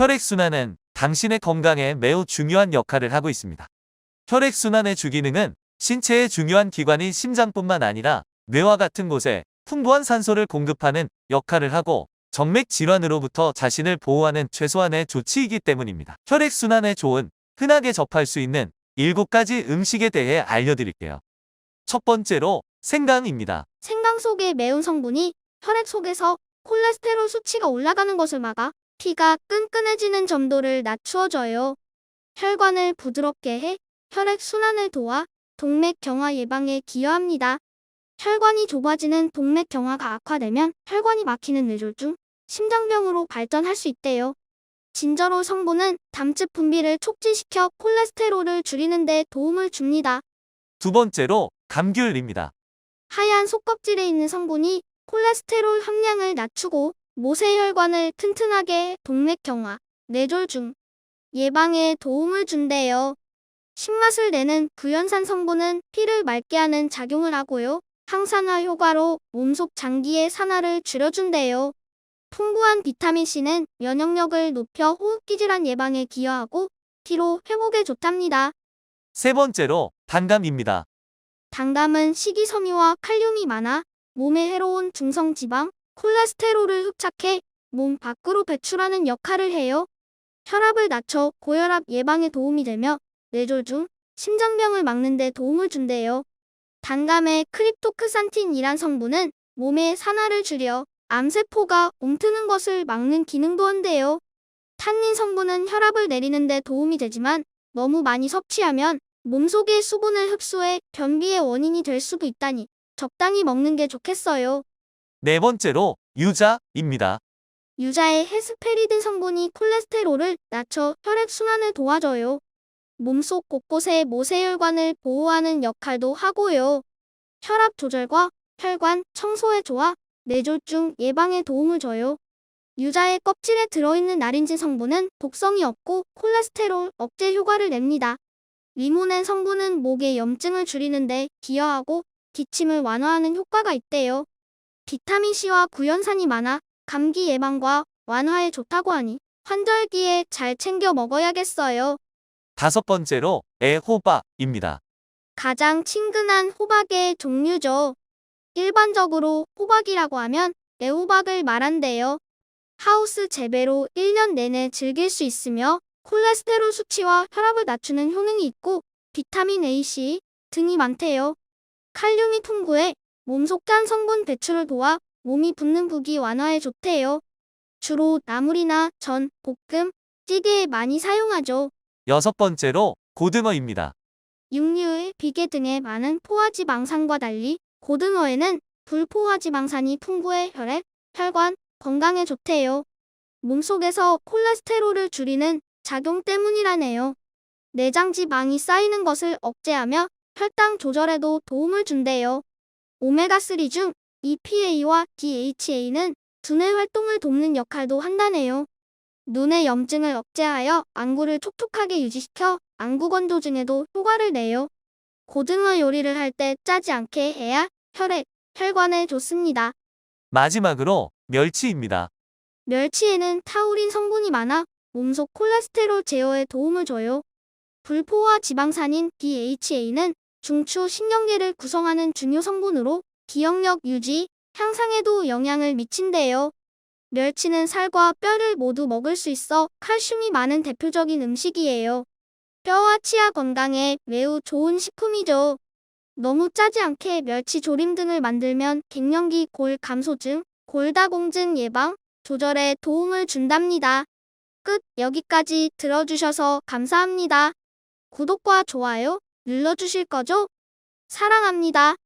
혈액순환은 당신의 건강에 매우 중요한 역할을 하고 있습니다. 혈액순환의 주기능은 신체의 중요한 기관인 심장뿐만 아니라 뇌와 같은 곳에 풍부한 산소를 공급하는 역할을 하고 정맥 질환으로부터 자신을 보호하는 최소한의 조치이기 때문입니다. 혈액순환에 좋은 흔하게 접할 수 있는 7가지 음식에 대해 알려드릴게요. 첫 번째로 생강입니다. 생강 속의 매운 성분이 혈액 속에서 콜레스테롤 수치가 올라가는 것을 막아 피가 끈끈해지는 점도를 낮추어줘요. 혈관을 부드럽게 해 혈액 순환을 도와 동맥 경화 예방에 기여합니다. 혈관이 좁아지는 동맥 경화가 악화되면 혈관이 막히는 뇌졸중, 심장병으로 발전할 수 있대요. 진저로 성분은 담즙 분비를 촉진시켜 콜레스테롤을 줄이는 데 도움을 줍니다. 두 번째로 감귤입니다. 하얀 속껍질에 있는 성분이 콜레스테롤 함량을 낮추고 모세혈관을 튼튼하게 해 동맥 경화, 뇌졸중 예방에 도움을 준대요. 신맛을 내는 구연산 성분은 피를 맑게 하는 작용을 하고요. 항산화 효과로 몸속 장기의 산화를 줄여준대요. 풍부한 비타민C는 면역력을 높여 호흡기 질환 예방에 기여하고 피로 회복에 좋답니다. 세 번째로 단감입니다. 단감은 식이섬유와 칼륨이 많아 몸에 해로운 중성지방, 콜레스테롤을 흡착해 몸 밖으로 배출하는 역할을 해요. 혈압을 낮춰 고혈압 예방에 도움이 되며 뇌졸중, 심장병을 막는 데 도움을 준대요. 단감의 크립토크산틴이란 성분은 몸의 산화를 줄여 암세포가 옮트는 것을 막는 기능도 한대요. 탄닌 성분은 혈압을 내리는 데 도움이 되지만 너무 많이 섭취하면 몸속의 수분을 흡수해 변비의 원인이 될 수도 있다니 적당히 먹는 게 좋겠어요. 네 번째로 유자입니다. 유자의 헤스페리딘 성분이 콜레스테롤을 낮춰 혈액순환을 도와줘요. 몸속 곳곳의 모세혈관을 보호하는 역할도 하고요. 혈압 조절과 혈관 청소에 좋아 뇌졸중 예방에 도움을 줘요. 유자의 껍질에 들어있는 나린진 성분은 독성이 없고 콜레스테롤 억제 효과를 냅니다. 리모넨 성분은 목의 염증을 줄이는데 기여하고 기침을 완화하는 효과가 있대요. 비타민C와 구연산이 많아 감기 예방과 완화에 좋다고 하니 환절기에 잘 챙겨 먹어야겠어요. 다섯 번째로 애호박입니다. 가장 친근한 호박의 종류죠. 일반적으로 호박이라고 하면 애호박을 말한대요. 하우스 재배로 1년 내내 즐길 수 있으며 콜레스테롤 수치와 혈압을 낮추는 효능이 있고 비타민 A, C 등이 많대요. 칼륨이 풍부해 몸 속 간 성분 배출을 도와 몸이 붓는 부기 완화에 좋대요. 주로 나물이나 전, 볶음, 찌개에 많이 사용하죠. 여섯 번째로 고등어입니다. 육류의 비계 등의 많은 포화지방산과 달리 고등어에는 불포화지방산이 풍부해 혈액, 혈관, 건강에 좋대요. 몸속에서 콜레스테롤을 줄이는 작용 때문이라네요. 내장 지방이 쌓이는 것을 억제하며 혈당 조절에도 도움을 준대요. 오메가3 중 EPA와 DHA는 두뇌 활동을 돕는 역할도 한다네요. 눈의 염증을 억제하여 안구를 촉촉하게 유지시켜 안구 건조증에도 효과를 내요. 고등어 요리를 할 때 짜지 않게 해야 혈액, 혈관에 좋습니다. 마지막으로 멸치입니다. 멸치에는 타우린 성분이 많아 몸속 콜레스테롤 제어에 도움을 줘요. 불포화 지방산인 DHA는 중추 신경계를 구성하는 중요 성분으로 기억력 유지, 향상에도 영향을 미친대요. 멸치는 살과 뼈를 모두 먹을 수 있어 칼슘이 많은 대표적인 음식이에요. 뼈와 치아 건강에 매우 좋은 식품이죠. 너무 짜지 않게 멸치 조림 등을 만들면 갱년기 골 감소증, 골다공증 예방, 조절에 도움을 준답니다. 끝 여기까지 들어주셔서 감사합니다. 구독과 좋아요 눌러주실 거죠? 사랑합니다.